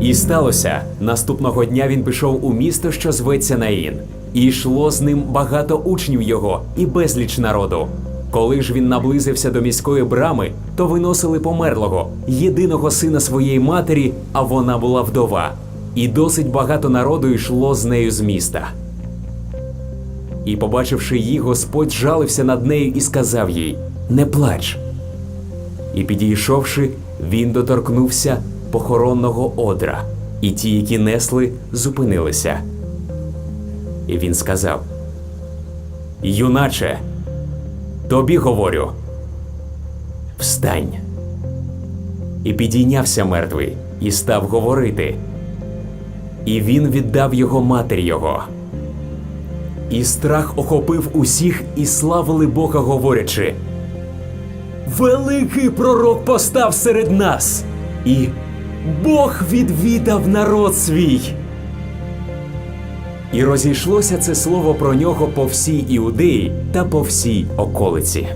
І сталося наступного дня він пішов у місто, що зветься Наїн, і йшло з ним багато учнів його і безліч народу. Коли ж він наблизився до міської брами, то виносили померлого, єдиного сина своєї матері, а вона була вдова. І досить багато народу йшло з нею з міста. І, побачивши її, Господь жалився над нею і сказав їй: Не плач. І підійшовши, він доторкнувся похоронного одра, і ті, які несли, зупинилися. І він сказав: Юначе, тобі говорю, встань. І підійнявся мертвий, і став говорити. І він віддав його матері його. І страх охопив усіх, і славили Бога, говорячи. Великий пророк постав серед нас, і Бог відвідав народ свій. І розійшлося це слово про нього по всій Іудеї та по всій околиці.